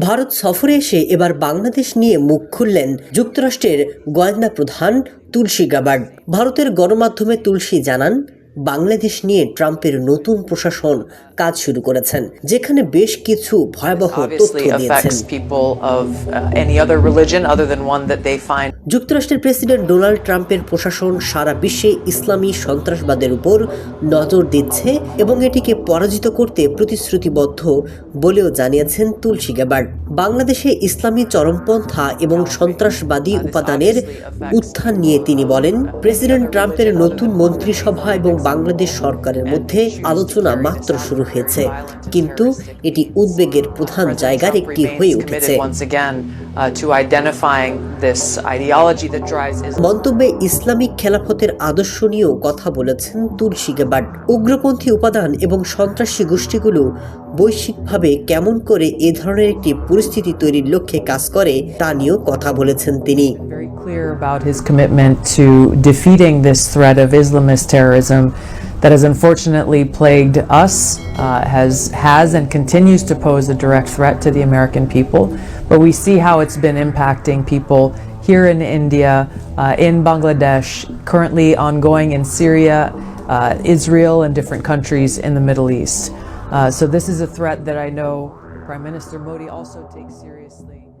ভারত সফরে এসে এবার বাংলাদেশ নিয়ে মুখ খুললেন যুক্তরাষ্ট্রের গোয়েন্দা প্রধান তুলসী গাবার্ড। ভারতের গণমাধ্যমে তুলসী জানান বাংলাদেশ নিয়ে ট্রাম্পের নতুন প্রশাসন কাজ শুরু করেছেন যেখানে বেশ কিছু ভয়াবহ তথ্য দিয়েছেন। uh, যুক্তরাষ্ট্রের প্রেসিডেন্ট ডোনাল্ড ট্রাম্পের প্রশাসন সারা বিশ্বে ইসলামী সন্ত্রাসবাদের উপর নজর দিচ্ছে এবং এটিকে পরাজিত করতে প্রতিশ্রুতিবদ্ধ বলেও জানিয়েছেন তুলসী গ্যাবার্ড বাংলাদেশে ইসলামী চরমপন্থা এবং সন্ত্রাসবাদী উপাদানের উত্থান নিয়ে তিনি বলেন প্রেসিডেন্ট ট্রাম্পের নতুন মন্ত্রিসভা এবং বাংলাদেশ সরকারের মধ্যে আলোচনা মাত্র শুরু হয়েছে। কিন্তু এটি উদ্বেগের প্রধান জায়গার একটি হয়ে উঠেছে। To identifying this ideology that drives is মন্তব্যে ইসলামিক খেলাফতের আদর্শ নিয়েও কথা বলেছেন তুলসী গেবাট উগ্রপন্থী উপাদান এবং সন্ত্রাসী গোষ্ঠীগুলো বৈশ্বিকভাবে কেমন করে এ ধরনের একটি পরিস্থিতি তৈরির লক্ষ্যে কাজ করে তা নিয়েও কথা বলেছেন তিনি। Very clear about his commitment to defeating this threat of Islamist terrorism that has unfortunately plagued us, uh, has has and continues to pose a direct threat to the American people. But we see how it's been impacting people here in India, uh, in Bangladesh, currently ongoing in Syria, uh, Israel, and different countries in the Middle East. Uh, so this is a threat that I know Prime Minister Modi also takes seriously.